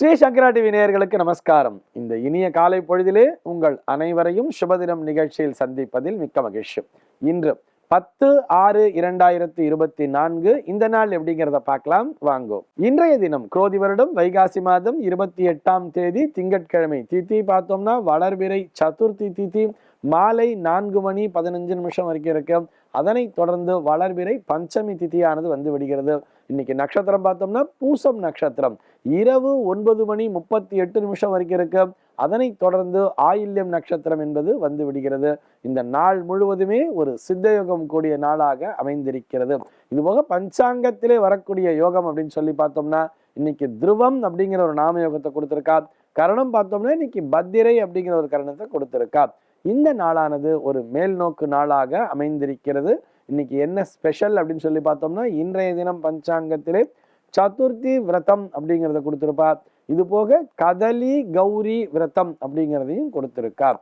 ஸ்ரீ சங்கரா TV நேயர்களுக்கு நமஸ்காரம். இந்த இனிய காலை பொழுதிலே உங்கள் அனைவரையும் சுபதினம் நிகழ்ச்சியில் சந்திப்பதில் மிக்க மகிழ்ச்சி. இன்று பத்து ஆறு இரண்டாயிரத்தி இருபத்தி நான்கு இந்த நாள் எப்படிங்கிறத பார்க்கலாம். வாங்கோ. இன்றைய தினம் குரோதி வருடம் வைகாசி மாதம் இருபத்தி எட்டாம் தேதி திங்கட்கிழமை தித்தி பார்த்தோம்னா வளர்பிறை சதுர்த்தி திதி மாலை நான்கு மணி பதினஞ்சு நிமிஷம் வரைக்கும் இருக்கு. அதனை தொடர்ந்து வளர்பிறை பஞ்சமி திதியானது வந்து விடுகிறது. இன்னைக்கு நட்சத்திரம் பார்த்தோம்னா பூசம் நட்சத்திரம். இரவு ஒன்பது மணி முப்பத்தி எட்டு நிமிஷம் வரைக்கும் இருக்கு. அதனைத் தொடர்ந்து ஆயில்யம் நட்சத்திரம் என்பது வந்து விடுகிறது. இந்த நாள் முழுவதுமே ஒரு சித்த யோகம் கூடிய நாளாக அமைந்திருக்கிறது. இதுபோக பஞ்சாங்கத்திலே வரக்கூடிய யோகம் அப்படின்னு சொல்லி பார்த்தோம்னா இன்னைக்கு துருவம் அப்படிங்கிற ஒரு நாம யோகத்தை கொடுத்துருக்கா. கரணம் பார்த்தோம்னா இன்னைக்கு பத்திரை அப்படிங்கிற ஒரு கரணத்தை கொடுத்துருக்கா. இந்த நாளானது ஒரு மேல் நோக்கு நாளாக அமைந்திருக்கிறது. இன்னைக்கு என்ன ஸ்பெஷல் அப்படின்னு சொல்லி பார்த்தோம்னா இன்றைய தினம் பஞ்சாங்கத்திலே சதுர்த்தி விரதம் அப்படிங்கிறத கொடுத்துருப்பார் இது போக கதலி கௌரி விரதம் அப்படிங்கிறதையும் கொடுத்திருக்கார்.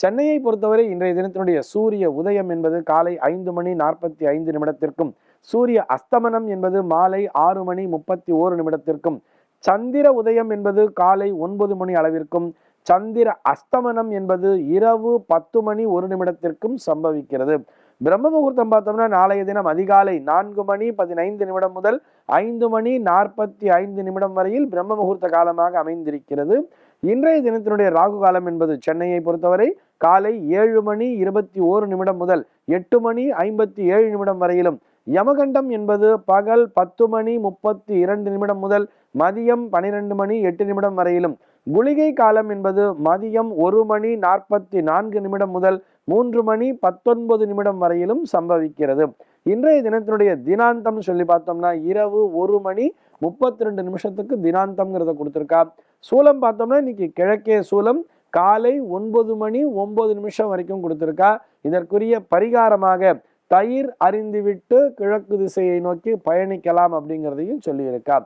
சென்னையை பொறுத்தவரை இன்றைய தினத்தினுடைய சூரிய உதயம் என்பது காலை ஐந்து மணி நாற்பத்தி ஐந்து நிமிடத்திற்கும் சூரிய அஸ்தமனம் என்பது மாலை ஆறு மணி முப்பத்தி ஓரு நிமிடத்திற்கும் சந்திர உதயம் என்பது காலை ஒன்பது மணி அளவிற்கும் சந்திர அஸ்தமனம் என்பது இரவு பத்து மணி ஒரு நிமிடத்திற்கும் சம்பவிக்கிறது. பிரம்ம முகூர்த்தம் பார்த்தோம்னா நாளைய தினம் அதிகாலை நான்கு மணி பதினைந்து நிமிடம் முதல் ஐந்து மணி நாற்பத்தி ஐந்து நிமிடம் வரையில் பிரம்ம முகூர்த்த காலமாக அமைந்திருக்கிறது. இன்றைய தினத்தினுடைய ராகு காலம் என்பது சென்னையை பொறுத்தவரை காலை ஏழு மணி இருபத்தி ஓரு நிமிடம் முதல் எட்டு மணி ஐம்பத்தி ஏழு நிமிடம் வரையிலும். யமகண்டம் என்பது பகல் பத்து மணி முப்பத்தி இரண்டு நிமிடம் முதல் மதியம் பனிரெண்டு மணி எட்டு நிமிடம் வரையிலும். குளிகை காலம் என்பது மதியம் ஒரு மணி நாற்பத்தி நான்கு நிமிடம் முதல் மூன்று மணி பத்தொன்பது நிமிடம் வரையிலும் சம்பவிக்கிறது. இன்றைய தினத்தினுடைய தினாந்தம்னு சொல்லி பார்த்தோம்னா இரவு ஒரு மணி முப்பத்தி ரெண்டு நிமிஷத்துக்கு தினாந்தம்ங்கிறத கொடுத்துருக்கா. சூலம் பார்த்தோம்னா இன்னைக்கு கிழக்கே சூலம் காலை ஒன்பது மணி ஒன்பது நிமிஷம் வரைக்கும் கொடுத்துருக்கா. இதற்குரிய பரிகாரமாக தயிர் அறிந்துவிட்டு கிழக்கு திசையை நோக்கி பயணிக்கலாம் அப்படிங்கிறதையும் சொல்லியிருக்கா.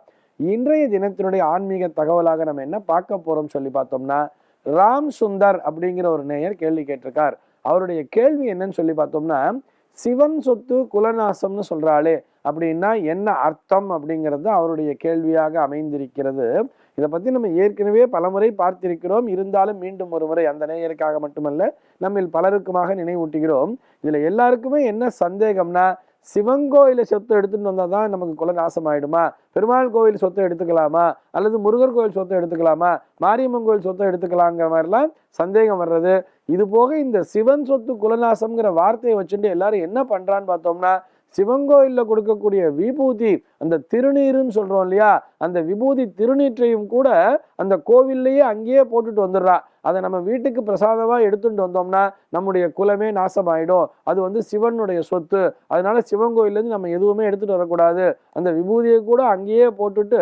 இன்றைய தினத்தினுடைய ஆன்மீக தகவலாக நம்ம என்ன பார்க்க போறோம் சொல்லி பார்த்தோம்னா ராம் சுந்தர் அப்படிங்கிற ஒரு நேயர் கேள்வி கேட்டிருக்கார். அவருடைய கேள்வி என்னன்னு சொல்லி பார்த்தோம்னா சிவன் சொத்து குலநாசம்னு சொல்றாளே அப்படின்னா என்ன அர்த்தம் அப்படிங்கிறது அவருடைய கேள்வியாக அமைந்திருக்கிறது. இதை பத்தி நம்ம ஏற்கனவே பலமுறை பார்த்திருக்கிறோம். இருந்தாலும் மீண்டும் ஒரு முறை அந்த நேயருக்காக மட்டுமல்ல நம்மில் பலருக்குமாக நினைவூட்டுகிறோம். இதுல எல்லாருக்குமே என்ன சந்தேகம்னா சிவன் கோயில சொத்தை எடுத்துட்டு வந்தால் தான் நமக்கு குல நாசம் ஆயிடுமா பெருமாள் கோயில் சொத்தை எடுத்துக்கலாமா? அல்லது முருகர் கோயில் சொத்தை எடுத்துக்கலாமா? மாரியம்மன் கோயில் சொத்தை எடுத்துக்கலாங்கிற மாதிரிலாம் சந்தேகம் வர்றது. இது போக இந்த சிவன் சொத்து குலநாசம்ங்கிற வார்த்தையை வச்சுட்டு எல்லாரும் என்ன பண்றான்னு பார்த்தோம்னா சிவன் கோயில்ல கொடுக்கக்கூடிய விபூதி அந்த திருநீருன்னு சொல்கிறோம் இல்லையா? அந்த விபூதி திருநீற்றையும் கூட அந்த கோவில்லையே அங்கேயே போட்டுட்டு வந்துடுறா. அதை நம்ம வீட்டுக்கு பிரசாதமாக எடுத்துட்டு வந்தோம்னா நம்முடைய குலமே நாசமாயிடும். அது வந்து சிவனுடைய சொத்து. அதனால சிவன் கோயிலேருந்து நம்ம எதுவுமே எடுத்துகிட்டு வரக்கூடாது. அந்த விபூதியை கூட அங்கேயே போட்டுட்டு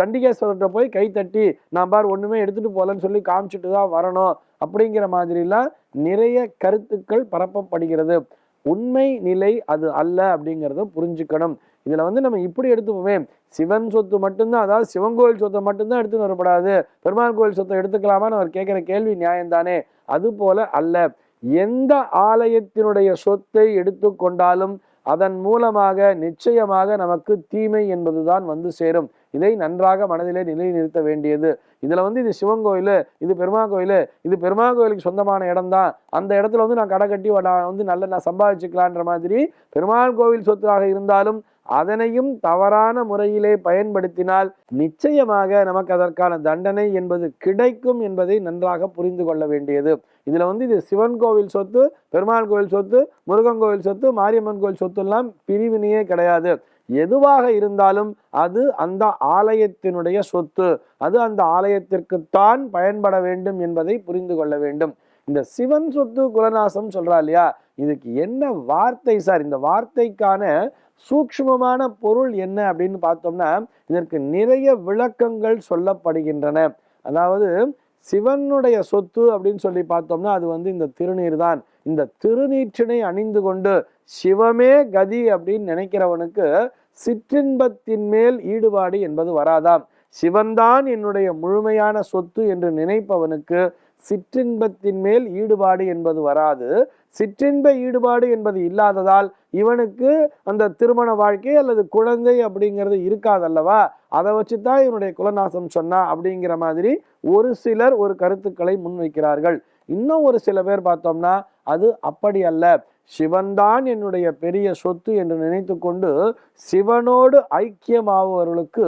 சண்டிகேஸ்வரர்கிட்ட போய் கை தட்டி நான் பார் ஒன்றுமே எடுத்துகிட்டு போகலன்னு சொல்லி காமிச்சிட்டு தான் வரணும். அப்படிங்கிற மாதிரிலாம் நிறைய கருத்துக்கள் பரப்பப்படுகிறது. உண்மை நிலை அது அல்ல அப்படிங்கிறத புரிஞ்சுக்கணும். இதில் வந்து நம்ம இப்படி எடுத்துப்போமே. சிவன் சொத்து மட்டும்தான் அதாவது சிவன் கோயில் சொத்தை மட்டும்தான் எடுத்துன்னு வரப்படாது. பெருமாள் கோயில் சொத்தை எடுத்துக்கலாமான்னு அவர் கேட்குற கேள்வி நியாயம்தானே? அது போல அல்ல. எந்த ஆலயத்தினுடைய சொத்தை எடுத்துக்கொண்டாலும் அதன் மூலமாக நிச்சயமாக நமக்கு தீமை என்பதுதான் வந்து சேரும். இதை நன்றாக மனதிலே நிலைநிறுத்த வேண்டியது. இதில் வந்து இது சிவன் கோயில் இது பெருமா கோயில் இது பெருமா கோயிலுக்கு சொந்தமான இடம் தான் அந்த இடத்துல வந்து நான் கடை கட்டி நான் வந்து நல்ல நான் சம்பாதிச்சுக்கலான்ற மாதிரி பெருமாள் கோவில் சொத்தாக இருந்தாலும் அதனையும் தவறான முறையிலே பயன்படுத்தினால் நிச்சயமாக நமக்கு அதற்கான தண்டனை என்பது கிடைக்கும் என்பதை நன்றாக புரிந்து கொள்ள வேண்டியது. இதுல வந்து இது சிவன் கோவில் சொத்து பெருமாள் கோவில் சொத்து முருகன் கோவில் சொத்து மாரியம்மன் கோவில் சொத்து எல்லாம் பிரிவினையே கிடையாது. எதுவாக இருந்தாலும் அது அந்த ஆலயத்தினுடைய சொத்து. அது அந்த ஆலயத்திற்குத்தான் பயன்பட வேண்டும் என்பதை புரிந்து கொள்ள வேண்டும். இந்த சிவன் சொத்து குலநாசம் சொல்றா இல்லையா? இதுக்கு என்ன வார்த்தை சார்? இந்த வார்த்தைக்கான சூக்ஷ்மமான பொருள் என்ன அப்படின்னு பார்த்தோம்னா இதற்கு நிறைய விளக்கங்கள் சொல்லப்படுகின்றன. அதாவது சிவனுடைய சொத்து அப்படின்னு சொல்லி பார்த்தோம்னா அது வந்து இந்த திருநீர் தான். இந்த திருநீற்றினை அணிந்து கொண்டு சிவமே கதி அப்படின்னு நினைக்கிறவனுக்கு சிற்றின்பத்தின் மேல் ஈடுபாடு என்பது வராதாம். சிவன்தான் என்னுடைய முழுமையான சொத்து என்று நினைப்பவனுக்கு சிற்றின்பத்தின் மேல் ஈடுபாடு என்பது வராது. சிற்றின்ப ஈடுபாடு என்பது இல்லாததால் இவனுக்கு அந்த திருமண வாழ்க்கை அல்லது குழந்தை அப்படிங்கிறது இருக்காதல்லவா? அதை வச்சு தான் இவனுடைய குலநாசம் சொன்னா அப்படிங்கிற மாதிரி ஒரு சிலர் ஒரு கருத்துக்களை முன்வைக்கிறார்கள். இன்னும் ஒரு சில பேர் பார்த்தோம்னா அது அப்படி அல்ல. சிவன்தான் என்னுடைய பெரிய சொத்து என்று நினைத்து கொண்டு சிவனோடு ஐக்கியமாகுவவர்களுக்கு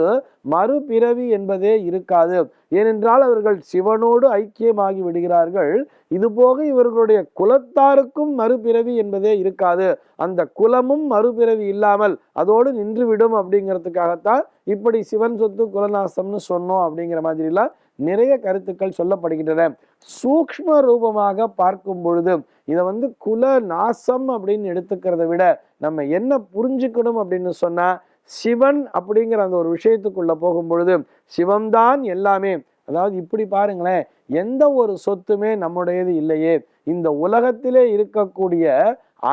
மறுபிறவி என்பதே இருக்காது. ஏனென்றால் அவர்கள் சிவனோடு ஐக்கியமாகி விடுகிறார்கள். இது போக இவர்களுடைய குலத்தாருக்கும் மறுபிறவி என்பதே இருக்காது. அந்த குலமும் மறுபிறவி இல்லாமல் அதோடு நின்றுவிடும் அப்படிங்கிறதுக்காகத்தான் இப்படி சிவன் சொத்து குலநாசம்னு சொன்னோம் அப்படிங்கிற மாதிரிலாம் நிறைய கருத்துக்கள் சொல்லப்படுகின்றன. சூக்ஷ்ம ரூபமாக பார்க்கும் பொழுது இதை வந்து குல நாசம் அப்படின்னு எடுத்துக்கிறத விட நம்ம என்ன புரிஞ்சுக்கணும் அப்படின்னு சொன்னால் சிவன் அப்படிங்கிற அந்த ஒரு விஷயத்துக்குள்ளே போகும் பொழுது சிவம்தான் எல்லாமே. அதாவது இப்படி பாருங்களேன் எந்த ஒரு சொத்துமே நம்முடையது இல்லையே. இந்த உலகத்திலே இருக்கக்கூடிய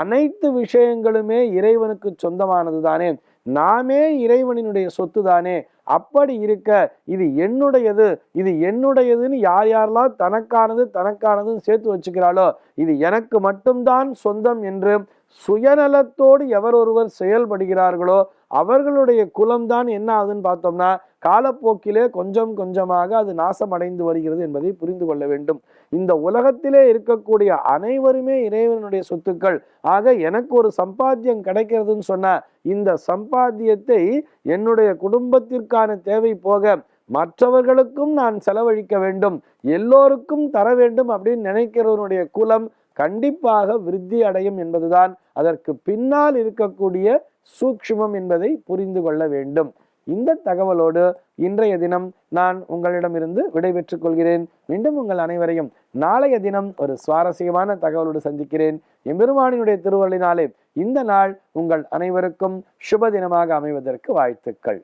அனைத்து விஷயங்களுமே இறைவனுக்கு சொந்தமானது தானே நாமே இறைவனினுடைய சொத்து தானே அப்படி இருக்க இது என்னுடையது? இது என்னுடையதுன்னு யார் யாரெல்லாம் தனக்கானது தனக்கானதுன்னு சேர்த்து வச்சுக்கிறாளோ இது எனக்கு மட்டும்தான் சொந்தம் என்று சுயநலத்தோடு எவர் ஒருவர் செயல்படுகிறார்களோ அவர்களுடைய குலம்தான் என்ன ஆகுதுன்னு பார்த்தோம்னா காலப்போக்கிலே கொஞ்சம் கொஞ்சமாக அது நாசமடைந்து வருகிறது என்பதை புரிந்து கொள்ள வேண்டும். இந்த உலகத்திலே இருக்கக்கூடிய அனைவருமே இறைவனுடைய சொத்துக்கள். ஆக எனக்கு ஒரு சம்பாத்தியம் கிடைக்கிறதுன்னு சொன்ன இந்த சம்பாத்தியத்தை என்னுடைய குடும்பத்திற்கான தேவை போக மற்றவர்களுக்கும் நான் செலவழிக்க வேண்டும். எல்லோருக்கும் தர வேண்டும் அப்படின்னு நினைக்கிறவனுடைய குலம் கண்டிப்பாக விருத்தி அடையும் என்பதுதான் அதற்கு பின்னால் இருக்கக்கூடிய சூக்ஷ்மம் என்பதை புரிந்து கொள்ள வேண்டும். இந்த தகவலோடு இன்றைய தினம் நான் உங்களிடமிருந்து விடைபெற்றுக் கொள்கிறேன். மீண்டும் உங்கள் அனைவரையும் நாளைய தினம் ஒரு சுவாரஸ்யமான தகவலோடு சந்திக்கிறேன். எம்பெருமானினுடைய திருவள்ளினாலே இந்த நாள் உங்கள் அனைவருக்கும் சுப தினமாக அமைவதற்கு வாழ்த்துக்கள்.